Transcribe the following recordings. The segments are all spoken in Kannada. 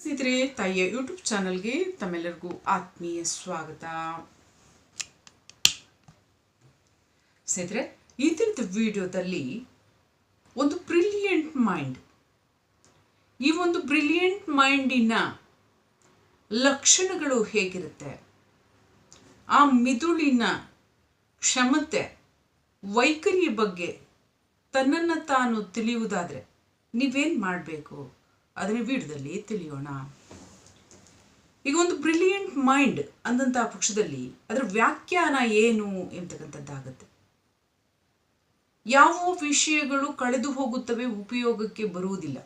ಸ್ನೇಹಿತರೆ, ತಾಯಿಯ ಯೂಟ್ಯೂಬ್ ಚಾನಲ್ಗೆ ತಮ್ಮೆಲ್ಲರಿಗೂ ಆತ್ಮೀಯ ಸ್ವಾಗತ. ಸ್ನೇಹಿತರೆ, ಈ ವಿಡಿಯೋದಲ್ಲಿ ಒಂದು ಬ್ರಿಲಿಯಂಟ್ ಮೈಂಡ್ ಈ ಒಂದು ಬ್ರಿಲಿಯಂಟ್ ಮೈಂಡಿನ ಲಕ್ಷಣಗಳು ಹೇಗಿರುತ್ತೆ? ಆ ಮಿದುಳಿನ ಕ್ಷಮತೆ, ವೈಖರಿಯ ಬಗ್ಗೆ ತನ್ನನ್ನು ತಾನು ತಿಳಿಯುವುದಾದರೆ ನೀವೇನು ಮಾಡಬೇಕು? ಅದನ್ನ ವಿಡಿಯೋದಲ್ಲಿ ತಿಳಿಯೋಣ. ಈಗ ಒಂದು ಬ್ರಿಲಿಯಂಟ್ ಮೈಂಡ್ ಅಂದಂತಹ ಪಕ್ಷದಲ್ಲಿ ಅದರ ವ್ಯಾಖ್ಯಾನ ಏನು ಎಂಬತಕ್ಕಂಥದ್ದಾಗತ್ತೆ ಯಾವ ವಿಷಯಗಳು ಕಳೆದು ಹೋಗುತ್ತವೆ ಉಪಯೋಗಕ್ಕೆ ಬರುವುದಿಲ್ಲ.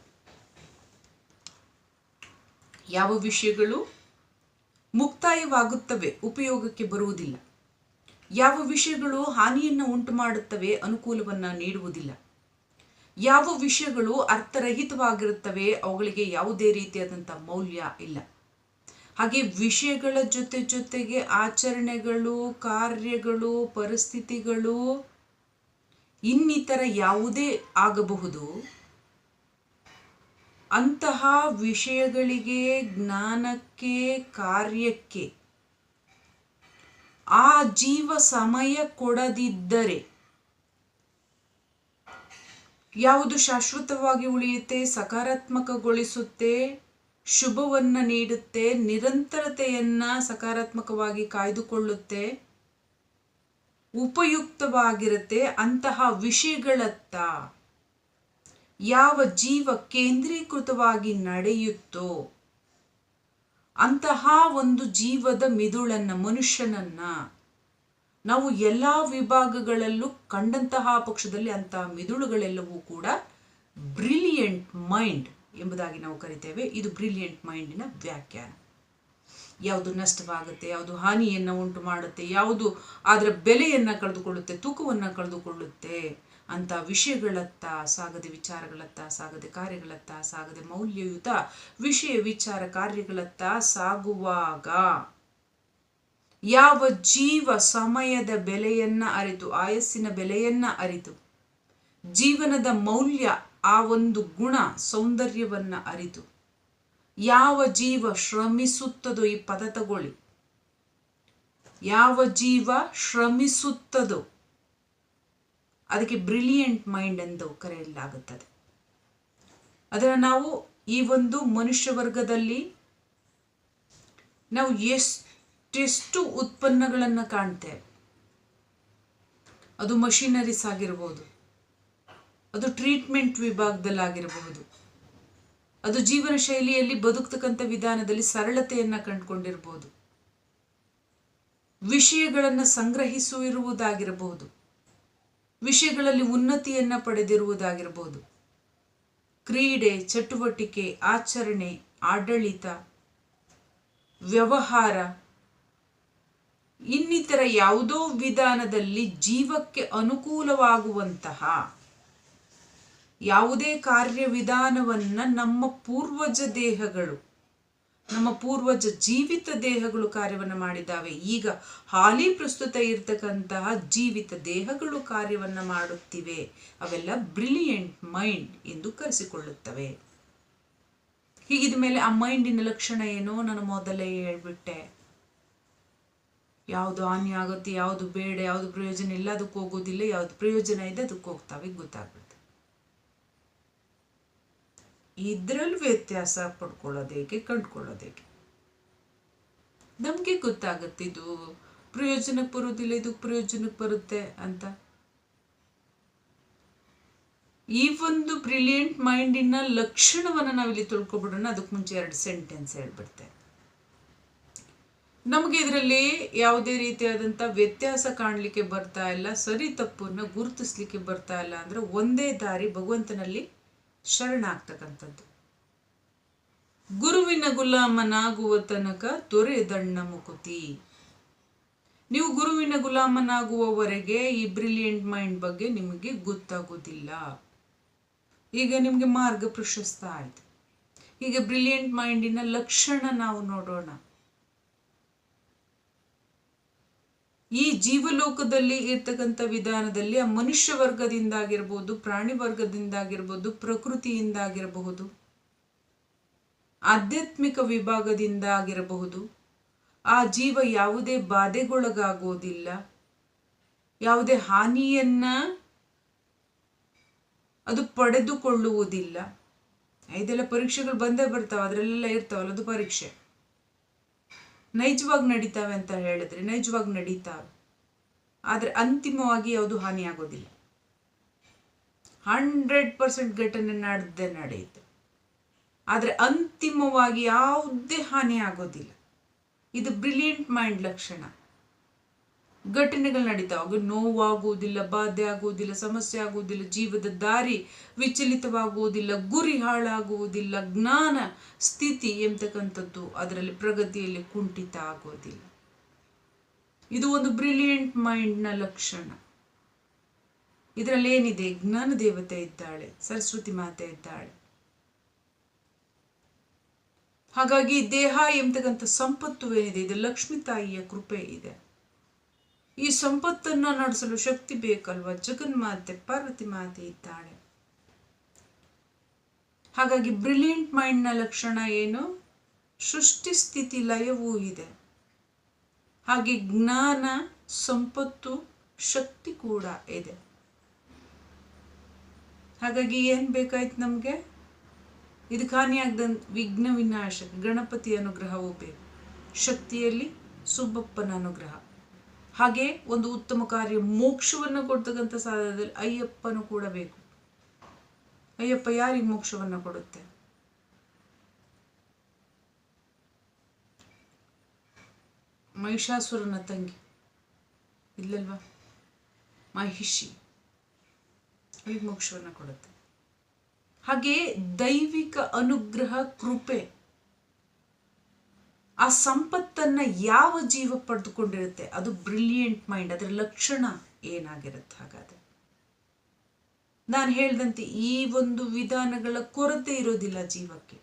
ಯಾವ ವಿಷಯಗಳು ಮುಕ್ತಾಯವಾಗುತ್ತವೆ ಉಪಯೋಗಕ್ಕೆ ಬರುವುದಿಲ್ಲ. ಯಾವ ವಿಷಯಗಳು ಹಾನಿಯನ್ನು ಉಂಟು ಮಾಡುತ್ತವೆ ಅನುಕೂಲವನ್ನು ನೀಡುವುದಿಲ್ಲ. ಯಾವ ವಿಷಯಗಳು ಅರ್ಥರಹಿತವಾಗಿರುತ್ತವೆ, ಅವುಗಳಿಗೆ ಯಾವುದೇ ರೀತಿಯಾದಂಥ ಮೌಲ್ಯ ಇಲ್ಲ. ಹಾಗೆ ವಿಷಯಗಳ ಜೊತೆ ಜೊತೆಗೆ ಆಚರಣೆಗಳು, ಕಾರ್ಯಗಳು, ಪರಿಸ್ಥಿತಿಗಳು ಇನ್ನಿತರ ಯಾವುದೇ ಆಗಬಹುದು. ಅಂತಹ ವಿಷಯಗಳಿಗೆ ಜ್ಞಾನಕ್ಕೆ, ಕಾರ್ಯಕ್ಕೆ ಆ ಜೀವ ಸಮಯ ಕೊಡದಿದ್ದರೆ ಯಾವುದು ಶಾಶ್ವತವಾಗಿ ಉಳಿಯುತ್ತೆ, ಸಕಾರಾತ್ಮಕಗೊಳಿಸುತ್ತೆ, ಶುಭವನ್ನು ನೀಡುತ್ತೆ, ನಿರಂತರತೆಯನ್ನು ಸಕಾರಾತ್ಮಕವಾಗಿ ಕಾಯ್ದುಕೊಳ್ಳುತ್ತೆ, ಉಪಯುಕ್ತವಾಗಿರುತ್ತೆ ಅಂತಹ ವಿಷಯಗಳತ್ತ ಯಾವ ಜೀವ ಕೇಂದ್ರೀಕೃತವಾಗಿ ನಡೆಯುತ್ತೋ ಅಂತಹ ಒಂದು ಜೀವದ ಮಿದುಳನ್ನು, ಮನುಷ್ಯನನ್ನ ನಾವು ಎಲ್ಲ ವಿಭಾಗಗಳಲ್ಲೂ ಕಂಡಂತಹ ಪಕ್ಷದಲ್ಲಿ ಅಂತಹ ಮಿದುಳುಗಳೆಲ್ಲವೂ ಕೂಡ ಬ್ರಿಲಿಯಂಟ್ ಮೈಂಡ್ ಎಂಬುದಾಗಿ ನಾವು ಕರಿತೇವೆ. ಇದು ಬ್ರಿಲಿಯಂಟ್ ಮೈಂಡಿನ ವ್ಯಾಖ್ಯಾನ. ಯಾವುದು ನಷ್ಟವಾಗುತ್ತೆ, ಯಾವುದು ಹಾನಿಯನ್ನು ಉಂಟು ಮಾಡುತ್ತೆ, ಯಾವುದು ಅದರ ಬೆಲೆಯನ್ನು ಕಳೆದುಕೊಳ್ಳುತ್ತೆ, ತೂಕವನ್ನು ಕಳೆದುಕೊಳ್ಳುತ್ತೆ ಅಂತ ವಿಷಯಗಳತ್ತ ಸಾಗದೆ ವಿಚಾರಗಳತ್ತ, ಸಾಗದೆ ಕಾರ್ಯಗಳತ್ತ, ಸಾಗದೆ ಮೌಲ್ಯಯುತ ವಿಷಯ ವಿಚಾರ ಕಾರ್ಯಗಳತ್ತ ಸಾಗುವಾಗ ಯಾವ ಜೀವ ಸಮಯದ ಬೆಲೆಯನ್ನ ಅರಿತು, ಆಯಸ್ಸಿನ ಬೆಲೆಯನ್ನ ಅರಿತು, ಜೀವನದ ಮೌಲ್ಯ, ಆ ಒಂದು ಗುಣ ಸೌಂದರ್ಯವನ್ನ ಅರಿತು, ಯಾವ ಜೀವ ಶ್ರಮಿಸುತ್ತದೋ ಈ ಪದ ತಗೊಳ್ಳಿ. ಯಾವ ಜೀವ ಶ್ರಮಿಸುತ್ತದೋ, ಅದಕ್ಕೆ ಬ್ರಿಲಿಯಂಟ್ ಮೈಂಡ್ ಎಂದು ಕರೆಯಲಾಗುತ್ತದೆ. ಅದನ್ನು ನಾವು ಈ ಒಂದು ಮನುಷ್ಯ ವರ್ಗದಲ್ಲಿ ನಾವು ಎಷ್ಟೆಷ್ಟು ಉತ್ಪನ್ನಗಳನ್ನು ಕಾಣ್ತೇವೆ. ಅದು ಮಷಿನರೀಸ್ ಆಗಿರ್ಬೋದು. ಅದು ಟ್ರೀಟ್ಮೆಂಟ್ ವಿಭಾಗದಲ್ಲಾಗಿರಬಹುದು ಅದು ಜೀವನ ಶೈಲಿಯಲ್ಲಿ ಬದುಕ್ತಕ್ಕಂಥ ವಿಧಾನದಲ್ಲಿ ಸರಳತೆಯನ್ನು ಕಂಡುಕೊಂಡಿರ್ಬೋದು. ವಿಷಯಗಳನ್ನು ಸಂಗ್ರಹಿಸುವಿರುವುದಾಗಿರಬಹುದು ವಿಷಯಗಳಲ್ಲಿ ಉನ್ನತಿಯನ್ನು ಪಡೆದಿರುವುದಾಗಿರಬಹುದು ಕ್ರೀಡೆ, ಚಟುವಟಿಕೆ, ಆಚರಣೆ, ಆಡಳಿತ, ವ್ಯವಹಾರ ಇನ್ನಿತರ ಯಾವುದೋ ವಿಧಾನದಲ್ಲಿ ಜೀವಕ್ಕೆ ಅನುಕೂಲವಾಗುವಂತಹ ಯಾವುದೇ ಕಾರ್ಯವಿಧಾನವನ್ನ ನಮ್ಮ ಪೂರ್ವಜ ದೇಹಗಳು, ನಮ್ಮ ಪೂರ್ವಜ ಜೀವಿತ ದೇಹಗಳು ಕಾರ್ಯವನ್ನು ಮಾಡಿದ್ದಾವೆ. ಈಗ ಹಾಲಿ ಪ್ರಸ್ತುತ ಇರತಕ್ಕಂತಹ ಜೀವಿತ ದೇಹಗಳು ಕಾರ್ಯವನ್ನ ಮಾಡುತ್ತಿವೆ. ಅವೆಲ್ಲ ಬ್ರಿಲಿಯಂಟ್ ಮೈಂಡ್ ಎಂದು ಕರೆಸಿಕೊಳ್ಳುತ್ತವೆ. ಹೀಗಿದ ಮೇಲೆ ಆ ಮೈಂಡಿನ ಲಕ್ಷಣ ಏನೋ ನಾನು ಮೊದಲೇ ಹೇಳ್ಬಿಟ್ಟೆ. ಯಾವುದು ಹಾನಿ ಆಗುತ್ತೆ, ಯಾವುದು ಬೇಡ, ಯಾವುದು ಪ್ರಯೋಜನ ಇಲ್ಲ ಅದಕ್ಕೆ ಹೋಗೋದಿಲ್ಲ, ಯಾವುದು ಪ್ರಯೋಜನ ಇದೆ ಅದಕ್ಕೆ ಹೋಗ್ತಾವೆ ಗೊತ್ತಾಗ್ಬಿಡುತ್ತೆ. ಇದ್ರಲ್ಲಿ ವ್ಯತ್ಯಾಸ ಪಡ್ಕೊಳ್ಳೋದೇಕೆ ಕಂಡ್ಕೊಳ್ಳೋದೇಕೆ ನಮಗೆ ಗೊತ್ತಾಗುತ್ತೆ ಇದು ಪ್ರಯೋಜನಕ್ಕೆ ಬರೋದಿಲ್ಲ ಇದು ಪ್ರಯೋಜನಕ್ಕೆ ಬರುತ್ತೆ ಅಂತ. ಈ ಒಂದು ಬ್ರಿಲಿಯಂಟ್ ಮೈಂಡಿನ ಲಕ್ಷಣವನ್ನು ನಾವಿಲ್ಲಿ ತಿಳ್ಕೊಬಿಡೋಣ, ಅದಕ್ಕೆ ಮುಂಚೆ ಎರಡು ಸೆಂಟೆನ್ಸ್ ಹೇಳ್ಬಿಡ್ತೆ. ನಮಗೆ ಇದರಲ್ಲಿ ಯಾವುದೇ ರೀತಿಯಾದಂಥ ವ್ಯತ್ಯಾಸ ಕಾಣಲಿಕ್ಕೆ ಬರ್ತಾ ಇಲ್ಲ, ಸರಿ ತಪ್ಪನ್ನು ಗುರುತಿಸ್ಲಿಕ್ಕೆ ಬರ್ತಾ ಇಲ್ಲ ಅಂದ್ರೆ ಒಂದೇ ದಾರಿ ಭಗವಂತನಲ್ಲಿ ಶರಣಾಗ್ತಕ್ಕಂಥದ್ದು. ಗುರುವಿನ ಗುಲಾಮನಾಗುವ ತನಕ ದೊರೆದಣ್ಣ ಮುಕುತಿ. ನೀವು ಗುರುವಿನ ಗುಲಾಮನಾಗುವವರೆಗೆ ಈ ಬ್ರಿಲಿಯಂಟ್ ಮೈಂಡ್ ಬಗ್ಗೆ ನಿಮಗೆ ಗೊತ್ತಾಗೋದಿಲ್ಲ. ಈಗ ನಿಮಗೆ ಮಾರ್ಗ ಪ್ರಶಸ್ತ ಆಯಿತು. ಈಗ ಬ್ರಿಲಿಯಂಟ್ ಮೈಂಡಿನ ಲಕ್ಷಣ ನಾವು ನೋಡೋಣ. ಈ ಜೀವಲೋಕದಲ್ಲಿ ಇರ್ತಕ್ಕಂಥ ವಿಧಾನದಲ್ಲಿ ಆ ಮನುಷ್ಯ ವರ್ಗದಿಂದಾಗಿರ್ಬೋದು, ಪ್ರಾಣಿ ವರ್ಗದಿಂದಾಗಿರ್ಬೋದು, ಪ್ರಕೃತಿಯಿಂದಾಗಿರಬಹುದು, ಆಧ್ಯಾತ್ಮಿಕ ವಿಭಾಗದಿಂದ ಆಗಿರಬಹುದು ಆ ಜೀವ ಯಾವುದೇ ಬಾಧೆಗೊಳಗಾಗೋದಿಲ್ಲ. ಯಾವುದೇ ಹಾನಿಯನ್ನ ಅದು ಪಡೆದುಕೊಳ್ಳುವುದಿಲ್ಲ. ಇದೆಲ್ಲ ಪರೀಕ್ಷೆಗಳು ಬಂದೇ ಬರ್ತಾವೆ, ಅದರಲ್ಲೆಲ್ಲ ಇರ್ತಾವಲ್ಲ, ಅದು ಪರೀಕ್ಷೆ. ನೈಜವಾಗಿ ನಡೀತಾವೆ ಅಂತ ಹೇಳಿದ್ರೆ ನೈಜವಾಗಿ ನಡೀತಾವೆ ಆದರೆ ಅಂತಿಮವಾಗಿ ಯಾವುದು ಹಾನಿ ಆಗೋದಿಲ್ಲ. ಹಂಡ್ರೆಡ್ ಪರ್ಸೆಂಟ್ ಘಟನೆ ನಡೆದೇ ನಡೆಯುತ್ತೆ. ಆದರೆ ಅಂತಿಮವಾಗಿ ಯಾವುದೇ ಹಾನಿ ಆಗೋದಿಲ್ಲ. ಇದು ಬ್ರಿಲಿಯಂಟ್ ಮೈಂಡ್ ಲಕ್ಷಣ. ಘಟನೆಗಳು ನಡೀತಾವ. ನೋವಾಗುವುದಿಲ್ಲ, ಬಾಧೆ ಆಗುವುದಿಲ್ಲ, ಸಮಸ್ಯೆ ಆಗುವುದಿಲ್ಲ, ಜೀವದ ದಾರಿ ವಿಚಲಿತವಾಗುವುದಿಲ್ಲ, ಗುರಿ ಹಾಳಾಗುವುದಿಲ್ಲ, ಜ್ಞಾನ ಸ್ಥಿತಿ ಎಂತಕ್ಕಂಥದ್ದು ಅದರಲ್ಲಿ ಪ್ರಗತಿಯಲ್ಲಿ ಕುಂಠಿತ ಆಗೋದಿಲ್ಲ ಇದು ಒಂದು ಬ್ರಿಲಿಯಂಟ್ ಮೈಂಡ್ನ ಲಕ್ಷಣ. ಇದರಲ್ಲಿ ಏನಿದೆ? ಜ್ಞಾನ ದೇವತೆ ಇದ್ದಾಳೆ, ಸರಸ್ವತಿ ಮಾತೆ ಇದ್ದಾಳೆ. ಹಾಗಾಗಿ ದೇಹ ಎಂತಕ್ಕಂಥ ಸಂಪತ್ತು ಏನಿದೆ? ಇದು ಲಕ್ಷ್ಮೀ ತಾಯಿಯ ಕೃಪೆ ಇದೆ. ಈ ಸಂಪತ್ತನ್ನ ನಡೆಸಲು ಶಕ್ತಿ ಬೇಕಲ್ವ? ಜಗನ್ಮಾತೆ ಪಾರ್ವತಿ ಮಾತೆ ಇದ್ದಾಳೆ. ಹಾಗಾಗಿ ಬ್ರಿಲಿಯಂಟ್ ಮೈಂಡ್ನ ಲಕ್ಷಣ ಏನು? ಸೃಷ್ಟಿ ಸ್ಥಿತಿ ಲಯವೂ ಇದೆ. ಹಾಗೆ ಜ್ಞಾನ, ಸಂಪತ್ತು, ಶಕ್ತಿ ಕೂಡ ಇದೆ. ಹಾಗಾಗಿ ಏನು ಬೇಕಾಯ್ತು ನಮಗೆ? ಇದಕ್ಕೆ ಹಾನಿಯಾಗದ ವಿಘ್ನ ವಿನಾಶ, ಗಣಪತಿ ಅನುಗ್ರಹವೂ ಬೇಕು. ಶಕ್ತಿಯಲ್ಲಿ ಸುಬ್ಬಪ್ಪನ ಅನುಗ್ರಹ. ಹಾಗೆ ಒಂದು ಉತ್ತಮ ಕಾರ್ಯ ಮೋಕ್ಷವನ್ನು ಕೊಡ್ತಕ್ಕಂಥ ಸಾಧನದಲ್ಲಿ ಅಯ್ಯಪ್ಪನು ಕೂಡ ಬೇಕು. ಅಯ್ಯಪ್ಪ ಯಾರಿಗೆ ಮೋಕ್ಷವನ್ನು ಕೊಡುತ್ತೆ? ಮಹಿಷಾಸುರನ ತಂಗಿ. ಇಲ್ಲಲ್ವಾ? ಮಹಿಷಿ. ಮೋಕ್ಷವನ್ನು ಕೊಡುತ್ತೆ. ಹಾಗೆ ದೈವಿಕ ಅನುಗ್ರಹ, ಕೃಪೆ. ಆ ಸಂಪತ್ತನ್ನ ಯಾವ ಜೀವ ಪಡೆದುಕೊಂಡಿರುತ್ತೆ? ಅದು ಬ್ರಿಲಿಯಂಟ್ ಮೈಂಡ್ ಅದರ ಲಕ್ಷಣ ಏನಾಗಿರುತ್ತೆ ಹಾಗಾದ್ರೆ? ನಾನು ಹೇಳ್ದಂತೆ ಈ ಒಂದು ವಿಧಾನಗಳ ಕೊರತೆ ಇರೋದಿಲ್ಲ ಜೀವಕ್ಕೆ.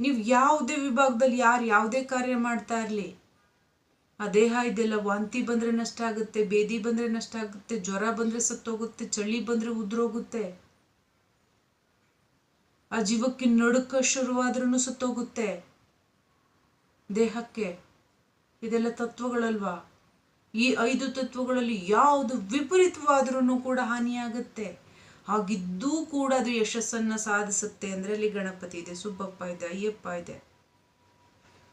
ನೀವು ಯಾವುದೇ ವಿಭಾಗದಲ್ಲಿ ಯಾರು ಯಾವುದೇ ಕಾರ್ಯ ಮಾಡ್ತಾ ಇರಲಿ. ಆ ದೇಹ ಇದೆಲ್ಲ ವಾಂತಿ ಬಂದರೆ ನಷ್ಟ ಆಗುತ್ತೆ, ಬೇದಿ ಬಂದರೆ ನಷ್ಟ ಆಗುತ್ತೆ, ಜ್ವರ ಬಂದರೆ ಸತ್ತೋಗುತ್ತೆ, ಚಳಿ ಬಂದರೆ ಉದ್ರೋಗುತ್ತೆ. ಆ ಜೀವಕ್ಕೆ ನಡುಕ ಶುರುವಾದ್ರೂ ಸತ್ತೋಗುತ್ತೆ. ದೇಹಕ್ಕೆ. ಇದೆಲ್ಲ ತತ್ವಗಳಲ್ವಾ? ಈ ಐದು ತತ್ವಗಳಲ್ಲಿ ಯಾವುದು ವಿಪರೀತವಾದ್ರೂ ಕೂಡ ಹಾನಿಯಾಗುತ್ತೆ. ಹಾಗಿದ್ದೂ ಕೂಡ ಅದು ಯಶಸ್ಸನ್ನು ಸಾಧಿಸುತ್ತೆ ಅಂದರೆ ಅಲ್ಲಿ ಗಣಪತಿ ಇದೆ, ಸುಬ್ಬಪ್ಪ ಇದೆ, ಅಯ್ಯಪ್ಪ ಇದೆ.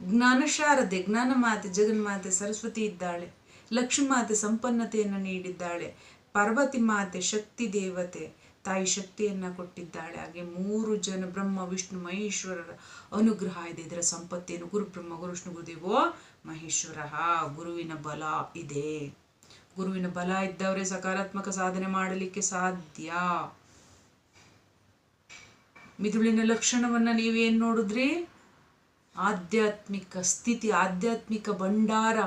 ಜ್ಞಾನ ಶಾರದೆ ಜ್ಞಾನ ಮಾತೆ ಜಗನ್ಮಾತೆ, ಸರಸ್ವತಿ ಇದ್ದಾಳೆ. ಲಕ್ಷ್ಮೀ ಮಾತೆ ಸಂಪನ್ನತೆಯನ್ನು ನೀಡಿದ್ದಾಳೆ. ಪಾರ್ವತಿ ಮಾತೆ ಶಕ್ತಿ ದೇವತೆ. ತಾಯಿ ಶಕ್ತಿಯನ್ನ ಕೊಟ್ಟಿದ್ದಾಳೆ. ಹಾಗೆ ಮೂರು ಜನ ಬ್ರಹ್ಮ, ವಿಷ್ಣು, ಮಹೇಶ್ವರರ ಅನುಗ್ರಹ ಇದೆ. ಇದರ ಸಂಪತ್ತೇನು ಗುರು ಬ್ರಹ್ಮ, ಗುರು ವಿಷ್ಣು, ಗುರುದೇವೋ ಮಹೇಶ್ವರ. ಗುರುವಿನ ಬಲ ಇದೆ. ಗುರುವಿನ ಬಲ ಇದ್ದವರೇ ಸಕಾರಾತ್ಮಕ ಸಾಧನೆ ಮಾಡಲಿಕ್ಕೆ ಸಾಧ್ಯ. ಮಿದುಳಿನ ಲಕ್ಷಣವನ್ನ ನೀವೇನ್ ನೋಡಿದ್ರಿ? ಆಧ್ಯಾತ್ಮಿಕ ಸ್ಥಿತಿ, ಆಧ್ಯಾತ್ಮಿಕ ಭಂಡಾರ,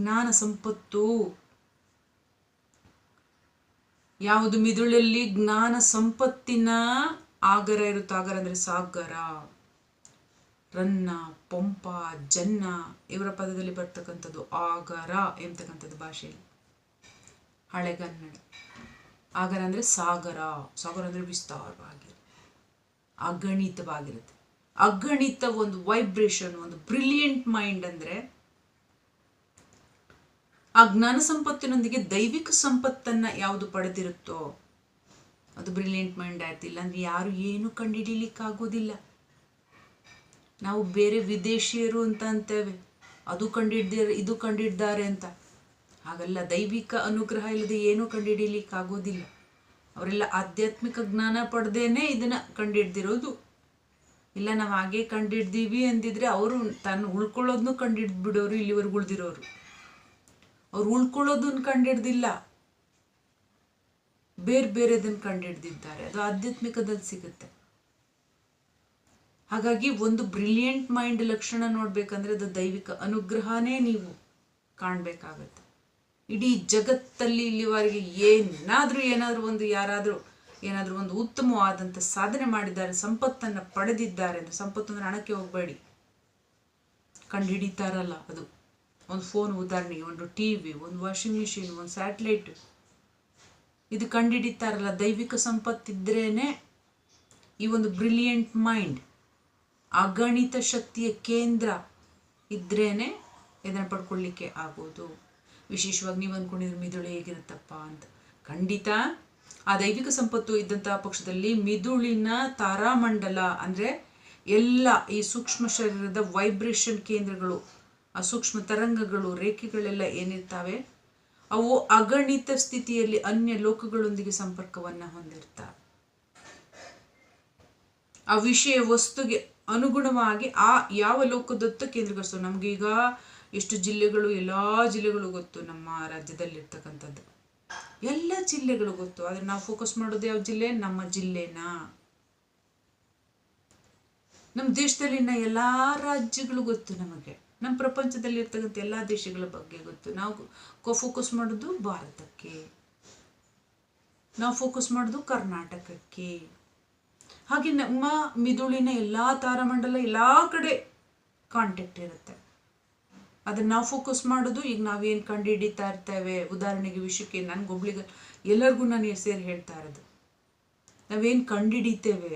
ಜ್ಞಾನ ಸಂಪತ್ತು. ಯಾವುದು ಮಿದುಳಲ್ಲಿ ಜ್ಞಾನ ಸಂಪತ್ತಿನ ಆಗರ ಇರುತ್ತೆ ಆಗರ ಅಂದರೆ ಸಾಗರ, ರನ್ನ, ಪಂಪ, ಜನ್ನ ಇವರ ಪದದಲ್ಲಿ ಬರ್ತಕ್ಕಂಥದ್ದು ಆಗರ ಎಂತಕ್ಕಂಥದ್ದು ಭಾಷೆಯಲ್ಲಿ. ಹಳೆಗನ್ನಡ ಆಗರ ಅಂದರೆ ಸಾಗರ. ಸಾಗರ ಅಂದರೆ ವಿಸ್ತಾರವಾಗಿರುತ್ತೆ. ಅಗಣಿತವಾಗಿರುತ್ತೆ. ಅಗಣಿತ ಒಂದು ವೈಬ್ರೇಷನ್ ಒಂದು ಬ್ರಿಲಿಯಂಟ್ ಮೈಂಡ್ ಅಂದ್ರೆ ಆ ಜ್ಞಾನ ಸಂಪತ್ತಿನೊಂದಿಗೆ ದೈವಿಕ ಸಂಪತ್ತನ್ನು ಯಾವುದು ಪಡೆದಿರುತ್ತೋ ಅದು ಬ್ರಿಲಿಯಂಟ್ ಮೈಂಡ್ ಆಯ್ತಿಲ್ಲ. ಇಲ್ಲಾಂದ್ರೆ ಯಾರು ಏನು ಕಂಡುಹಿಡಿಲಿಕ್ಕಾಗೋದಿಲ್ಲ ನಾವು ಬೇರೆ ವಿದೇಶಿಯರು ಅಂತ ಅಂತೇವೆ. ಅದು ಕಂಡಿಡ್ದಿರ, ಇದು ಕಂಡಿಡ್ದಾರೆ ಅಂತ. ಹಾಗಲ್ಲ, ದೈವಿಕ ಅನುಗ್ರಹ ಇಲ್ಲದೆ ಏನೂ ಕಂಡುಹಿಡಿಲಿಕ್ಕಾಗೋದಿಲ್ಲ ಅವರೆಲ್ಲ ಆಧ್ಯಾತ್ಮಿಕ ಜ್ಞಾನ ಪಡೆದೇನೆ ಇದನ್ನ ಕಂಡಿಡ್ದಿರೋದು. ಇಲ್ಲ, ನಾವು ಹಾಗೆ ಕಂಡಿಡ್ದೀವಿ ಅಂದಿದ್ರೆ ಅವರು ತಾನು ಉಳ್ಕೊಳ್ಳೋದನ್ನು ಕಂಡಿಡ್ಬಿಡೋರು, ಇಲ್ಲಿವರೆಗೂ ಉಳ್ದಿರೋರು. ಅವ್ರು ಉಳ್ಕೊಳ್ಳೋದನ್ನ ಕಂಡಿಡ್ದಿಲ್ಲ. ಬೇರೆ ಬೇರೆದನ್ನ ಕಂಡಿಡ್ದಿದ್ದಾರೆ. ಅದು ಆಧ್ಯಾತ್ಮಿಕದಲ್ಲಿ ಸಿಗುತ್ತೆ. ಹಾಗಾಗಿ ಒಂದು ಬ್ರಿಲಿಯಂಟ್ ಮೈಂಡ್ ಲಕ್ಷಣ ನೋಡ್ಬೇಕಂದ್ರೆ ಅದು ದೈವಿಕ ಅನುಗ್ರಹನೇ ನೀವು ಕಾಣಬೇಕಾಗತ್ತೆ. ಇಡೀ ಜಗತ್ತಲ್ಲಿ ಇಲ್ಲಿವರೆಗೆ ಏನಾದರೂ ಏನಾದರೂ ಒಂದು ಯಾರಾದರೂ ಏನಾದರೂ ಒಂದು ಉತ್ತಮವಾದಂಥ ಸಾಧನೆ ಮಾಡಿದ್ದಾರೆ, ಸಂಪತ್ತನ್ನು ಪಡೆದಿದ್ದಾರೆ ಅಂದರೆ, ಸಂಪತ್ತು ಅಂದ್ರೆ ಹಣಕ್ಕೆ ಹೋಗಬೇಡಿ. ಕಂಡುಹಿಡಿತಾರಲ್ಲ ಅದು. ಒಂದು ಫೋನ್ ಉದಾಹರಣೆಗೆ, ಒಂದು ಟಿ ವಿ ಒಂದು ವಾಷಿಂಗ್ ಮಿಷಿನ್ ಒಂದು ಸ್ಯಾಟಲೈಟ್ ಇದು ಕಂಡಿಡಿತಾರಲ್ಲ, ದೈವಿಕ ಸಂಪತ್ತಿದ್ರೇ ಈ ಒಂದು ಬ್ರಿಲಿಯಂಟ್ ಮೈಂಡ್ ಅಗಣಿತ ಶಕ್ತಿಯ ಕೇಂದ್ರ ಇದ್ರೇ ಇದನ್ನು ಪಡ್ಕೊಳ್ಳಿಕ್ಕೆ ಆಗೋದು. ವಿಶೇಷವಾಗಿ ನೀವು ಅಂದ್ಕೊಂಡಿದ್ರೆ ಮಿದುಳು ಹೇಗಿರುತ್ತಪ್ಪ ಅಂತ. ಖಂಡಿತ, ಆ ದೈವಿಕ ಸಂಪತ್ತು ಇದ್ದಂತಹ ಪಕ್ಷದಲ್ಲಿ ಮಿದುಳಿನ ತಾರಾಮಂಡಲ ಅಂದರೆ ಎಲ್ಲ ಈ ಸೂಕ್ಷ್ಮ ಶರೀರದ ವೈಬ್ರೇಷನ್ ಕೇಂದ್ರಗಳು ಆ ಸೂಕ್ಷ್ಮ ತರಂಗಗಳು, ರೇಖೆಗಳೆಲ್ಲ ಏನಿರ್ತಾವೆ? ಅವು ಅಗಣಿತ ಸ್ಥಿತಿಯಲ್ಲಿ ಅನ್ಯ ಲೋಕಗಳೊಂದಿಗೆ ಸಂಪರ್ಕವನ್ನು ಹೊಂದಿರ್ತವೆ. ಆ ವಿಷಯ ವಸ್ತುಗೆ ಅನುಗುಣವಾಗಿ ಆ ಯಾವ ಲೋಕದತ್ತ ಕೇಂದ್ರೀಕರಿಸೋ ನಮಗೀಗ ಎಷ್ಟು ಜಿಲ್ಲೆಗಳು, ಎಲ್ಲ ಜಿಲ್ಲೆಗಳು ಗೊತ್ತು ನಮ್ಮ ರಾಜ್ಯದಲ್ಲಿರ್ತಕ್ಕಂಥದ್ದು. ಎಲ್ಲ ಜಿಲ್ಲೆಗಳು ಗೊತ್ತು. ಆದರೆ ನಾವು ಫೋಕಸ್ ಮಾಡೋದು ಯಾವ ಜಿಲ್ಲೆ? ನಮ್ಮ ಜಿಲ್ಲೆನ. ನಮ್ಮ ದೇಶದಲ್ಲಿನ ಎಲ್ಲ ರಾಜ್ಯಗಳು ಗೊತ್ತು ನಮಗೆ. ನಮ್ಮ ಪ್ರಪಂಚದಲ್ಲಿ ಇರ್ತಕ್ಕಂಥ ಎಲ್ಲ ದೇಶಗಳ ಬಗ್ಗೆ ಗೊತ್ತು. ನಾವು ಫೋಕಸ್ ಮಾಡೋದು ಭಾರತಕ್ಕೆ. ನಾವು ಫೋಕಸ್ ಮಾಡೋದು ಕರ್ನಾಟಕಕ್ಕೆ. ಹಾಗೆ ನಮ್ಮ ಮಿದುಳಿನ ಎಲ್ಲ ತಾರಮಂಡಲ ಎಲ್ಲ ಕಡೆ ಕಾಂಟ್ಯಾಕ್ಟ್ ಇರುತ್ತೆ. ಅದನ್ನು ನಾವು ಫೋಕಸ್ ಮಾಡೋದು, ಈಗ ನಾವೇನು ಕಂಡು ಹಿಡಿತಾ ಇರ್ತೇವೆ? ಉದಾಹರಣೆಗೆ ವಿಷಯಕ್ಕೆ ನನಗೊಬ್ಳಿಗೆ ಎಲ್ಲರಿಗೂ ನಾನು ಸೇರಿ ಹೇಳ್ತಾ ಇರೋದು. ನಾವೇನು ಕಂಡುಹಿಡಿತೇವೆ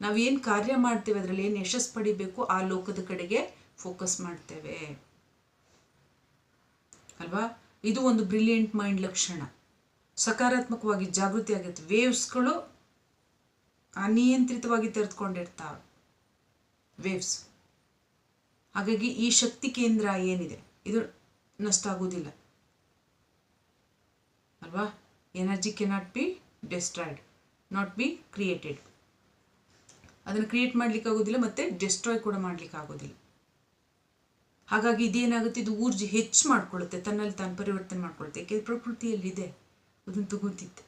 ನಾವೇನು ಕಾರ್ಯ ಮಾಡ್ತೇವೆ? ಅದರಲ್ಲಿ ಏನು ಯಶಸ್ಸು ಪಡಿಬೇಕು? ಆ ಲೋಕದ ಕಡೆಗೆ ಫೋಕಸ್ ಮಾಡ್ತೇವೆ. ಅಲ್ವಾ? ಇದು ಒಂದು ಬ್ರಿಲಿಯಂಟ್ ಮೈಂಡ್ ಲಕ್ಷಣ. ಸಕಾರಾತ್ಮಕವಾಗಿ ಜಾಗೃತಿ ಆಗುತ್ತೆ. ವೇವ್ಸ್ಗಳು ಅನಿಯಂತ್ರಿತವಾಗಿ ತೆರೆದುಕೊಂಡಿರ್ತಾವೆ ವೇವ್ಸ್ ಹಾಗಾಗಿ ಈ ಶಕ್ತಿ ಕೇಂದ್ರ ಏನಿದೆ? ಇದು ನಷ್ಟ ಆಗೋದಿಲ್ಲ ಅಲ್ವಾ? Energy cannot be destroyed not be created ಅದನ್ನು ಕ್ರಿಯೇಟ್ ಮಾಡ್ಲಿಕ್ಕೆ ಆಗೋದಿಲ್ಲ ಮತ್ತು ಡೆಸ್ಟ್ರಾಯ್ ಕೂಡ ಮಾಡ್ಲಿಕ್ಕೆ ಆಗೋದಿಲ್ಲ ಹಾಗಾಗಿ ಇದೇನಾಗುತ್ತೆ? ಇದು ಊರ್ಜಿ ಹೆಚ್ಚು ಮಾಡ್ಕೊಳ್ಳುತ್ತೆ, ತನ್ನಲ್ಲಿ ತಾನು ಪರಿವರ್ತನೆ ಮಾಡ್ಕೊಳ್ಳುತ್ತೆ. ಯಾಕೆಂದ್ರೆ ಪ್ರಕೃತಿಯಲ್ಲಿದೆ. ಅದನ್ನು ತಗೊಂತಿತ್ತು.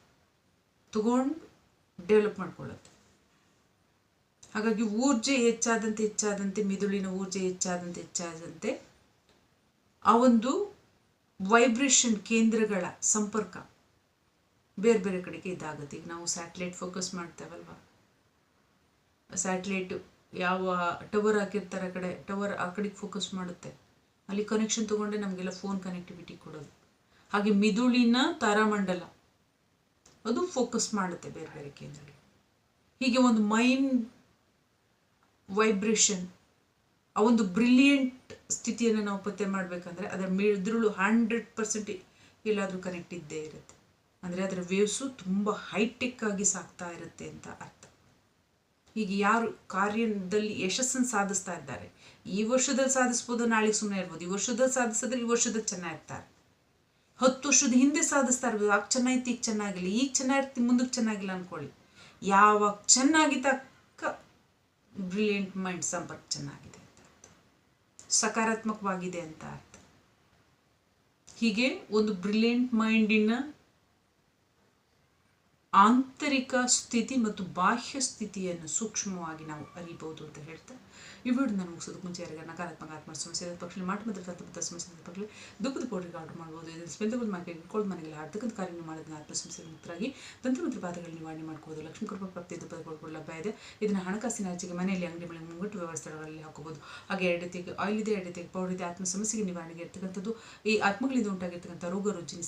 ತಗೊಂಡು ಡೆವಲಪ್ ಮಾಡ್ಕೊಳ್ಳುತ್ತೆ. ಹಾಗಾಗಿ ಊರ್ಜೆ ಹೆಚ್ಚಾದಂತೆ ಹೆಚ್ಚಾದಂತೆ, ಮಿದುಳಿನ ಊರ್ಜೆ ಹೆಚ್ಚಾದಂತೆ ಹೆಚ್ಚಾದಂತೆ, ಆ ಒಂದು ವೈಬ್ರೇಷನ್ ಕೇಂದ್ರಗಳ ಸಂಪರ್ಕ ಬೇರೆ ಬೇರೆ ಕಡೆಗೆ ಇದಾಗುತ್ತೆ. ಈಗ ನಾವು ಸ್ಯಾಟಲೈಟ್ ಫೋಕಸ್ ಮಾಡ್ತೇವಲ್ವಾ? ಸ್ಯಾಟಲೈಟು ಯಾವ ಟವರ್ ಹಾಕಿರ್ತಾರೆ ಆ ಕಡೆ ಟವರ್ ಆ ಕಡೆಗೆ ಫೋಕಸ್ ಮಾಡುತ್ತೆ. ಅಲ್ಲಿ ಕನೆಕ್ಷನ್ ತೊಗೊಂಡೆ ನಮಗೆಲ್ಲ ಫೋನ್ ಕನೆಕ್ಟಿವಿಟಿ ಕೊಡೋದು. ಹಾಗೆ ಮಿದುಳಿನ ತಾರಾಮಂಡಲ, ಅದು ಫೋಕಸ್ ಮಾಡುತ್ತೆ ಬೇರೆ ಬೇರೆ ಕೇಂದ್ರಗಳಿಗೆ. ಹೀಗೆ ಒಂದು ಮೈಂಡ್ ವೈಬ್ರೇಷನ್ ಆ ಒಂದು ಬ್ರಿಲಿಯಂಟ್ ಸ್ಥಿತಿಯನ್ನು ನಾವು ಪತ್ತೆ ಮಾಡಬೇಕಂದ್ರೆ ಅದರ ಮಿದುಳು ಹಂಡ್ರೆಡ್ ಪರ್ಸೆಂಟ್ ಎಲ್ಲಾದರೂ ಕನೆಕ್ಟ್ ಇದ್ದೇ ಇರುತ್ತೆ. ಅಂದರೆ ಅದರ ವೇವ್ಸು ತುಂಬ ಹೈಟೆಕ್ ಆಗಿ ಸಾಕ್ತಾ ಇರುತ್ತೆ ಅಂತ ಅರ್ಥ. ಹೀಗೆ ಯಾರು ಕಾರ್ಯದಲ್ಲಿ ಯಶಸ್ಸನ್ನು ಸಾಧಿಸ್ತಾ ಇದ್ದಾರೆ. ಈ ವರ್ಷದಲ್ಲಿ ಸಾಧಿಸ್ಬೋದು, ನಾಳೆ ಸುಮ್ಮನೆ ಇರ್ಬೋದು. ಈ ವರ್ಷದಲ್ಲಿ ಸಾಧಿಸಿದ್ರೆ ಈ ವರ್ಷದಲ್ಲಿ ಚೆನ್ನಾಗಿರ್ತಾರೆ ಹತ್ತು ವರ್ಷದ ಹಿಂದೆ ಸಾಧಿಸ್ತಾ ಇರ್ಬೋದು. ಆಗ ಚೆನ್ನಾಗಿತ್ತು, ಈಗ ಚೆನ್ನಾಗಿಲ್ಲ. ಈಗ ಚೆನ್ನಾಗಿರ್ತಿ, ಮುಂದಕ್ಕೆ ಚೆನ್ನಾಗಿಲ್ಲ ಅಂದ್ಕೊಳ್ಳಿ ಯಾವಾಗ ಚೆನ್ನಾಗಿದ್ದಕ್ಕ ಬ್ರಿಲಿಯಂಟ್ ಮೈಂಡ್ ಸಂಪರ್ಕ ಚೆನ್ನಾಗಿದೆ ಅಂತ ಅರ್ಥ. ಸಕಾರಾತ್ಮಕವಾಗಿದೆ ಅಂತ ಅರ್ಥ. ಹೀಗೆ ಒಂದು ಬ್ರಿಲಿಯಂಟ್ ಮೈಂಡಿನ ಆಂತರಿಕ ಸ್ಥಿತಿ ಮತ್ತು ಬಾಹ್ಯ ಸ್ಥಿತಿಯನ್ನು ಸೂಕ್ಷ್ಮವಾಗಿ ನಾವು ಅರಿಬಹುದು ಅಂತ ಹೇಳ್ತಾ ಈ ವಿಡಿಯೋ ನಾನು ಮುಗಿಸೋದಕ್ಕೆ ಮುಂಚೆ ಯಾರಿಗೆ ನಕಾರಾತ್ಮಕ ಆತ್ಮ ಸಮಸ್ಯೆ ಪಕ್ಷದಲ್ಲಿ ಮಾಟ ಮತ್ತು ತತ್ವಬದ್ಧ ಸಮಸ್ಯೆ ಪಕ್ಷದಲ್ಲಿ ದುಃಖದ ಪೌಡ್ರಿಗೆ ಆರ್ಡರ್ ಮಾಡ್ಬೋದು. ಇದನ್ನು ಸ್ಪೆಂದಗಳು ಮನೆಗೆ ಕೋಲ್ಡ್ ಮನೆಗೆಲ್ಲ ಆಡ್ತಕ್ಕಂಥ ಕಾರ್ಯ ಮಾಡೋದನ್ನ ಆತ್ಮ ಸಮಸ್ಯೆ ಮುಕ್ತರಾಗಿ ತಂತ್ರಮಂತ್ರ ಬಾಧೆಗಳು ನಿವಾರಣೆ ಮಾಡ್ಕೋಬೋದು ಲಕ್ಷ್ಮೀ ಕೃಪಾ ಪ್ರಾಪ್ತಿ ಕೂಡ ಲಭ್ಯ ಇದೆ. ಇದನ್ನು ಹಣಕಾಸಿನ ಆಚೆಗೆ ಮನೆಯಲ್ಲಿ ಅಂಗಡಿ ಮೇಲೆ ಮುಂಗಟ್ಟು ವ್ಯವಸ್ಥೆಗಳಲ್ಲಿ ಹಾಕೋಬೋದು. ಹಾಗೆ ಎರಡು ರೀತಿಗೆ ಆಯಿಲ್ ಇದೆ, ಎರಡು ತೆಗೆ ಪೌಡರ್ ಇದೆ. ಆತ್ಮ ಸಮಸ್ಯೆಗೆ ನಿವಾರಣೆಗೆ ಇರ್ತಕ್ಕಂಥದ್ದು ಈ ಆತ್ಮಗಳಿಂದ ಉಂಟಾಗಿರ್ತಕ್ಕಂಥ ರೋಗ, ರುಜಿನ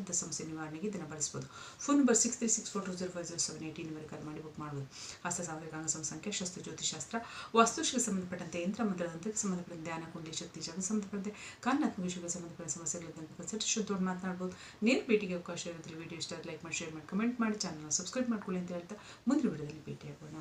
ಅಂತ ಸಮಸ್ಯೆ ನಿವಾರಣೆಗೆ ಇದನ್ನು ಬಳಸ್ಬೋದು. Phone number six six four two five zero seven eighty number ಕರೆ ಮಾಡಿ ಬುಕ್ ಮಾಡ್ಬೋದು. ಹಸ್ತ ಸಾಂಗ್ರಿಕ ಅಂಗ ಸಂಖ್ಯೆ ಶಸ್ತ್ರ ಜ್ಯೋತಿಷಾಸ್ತ್ರ ವಾಸ್ತುಶಿಗೆ ಸಂಬಂಧಪಟ್ಟಂತೆ ಯಂತ್ರ ಮಂತ್ರದಂತ್ರಕ್ಕೆ ಸಂಬಂಧಪಟ್ಟಂತೆ ಧ್ಯಾನ ಕುಂಡಿ ಶಕ್ತಿ ಜಾಗ ಸಂಬಂಧಪಟ್ಟಂತೆ ಕಾನಾತ್ಮಕ ವಿಷಯಕ್ಕೆ ಸಂಬಂಧಪಟ್ಟ ಸಮಸ್ಯೆಗಳಿಗೆ ಕನ್ಸಲ್ಟೇಷನ್ ಶುದ್ಧವಾಗಿ ಮಾತನಾಡ್ಬೋದು ನೇರ ಭೇಟಿಗೆ ಅವಕಾಶ ಇರೋದ್ರಲ್ಲಿ ವಿಡಿಯೋ ಇಷ್ಟ ಲೈಕ್ ಮಾಡಿ ಶೇರ್ ಮಾಡಿ ಕಮೆಂಟ್ ಮಾಡಿ ಚಾನಲ್ನ ಸಬ್ಸ್ಕ್ರೈಬ್ ಮಾಡ್ಕೊಳ್ಳಿ ಅಂತ ಹೇಳ್ತಾ ಮುಂದಿನ ವಿಡಿಯೋದಲ್ಲಿ ಭೇಟಿಯಾಗೋಣ.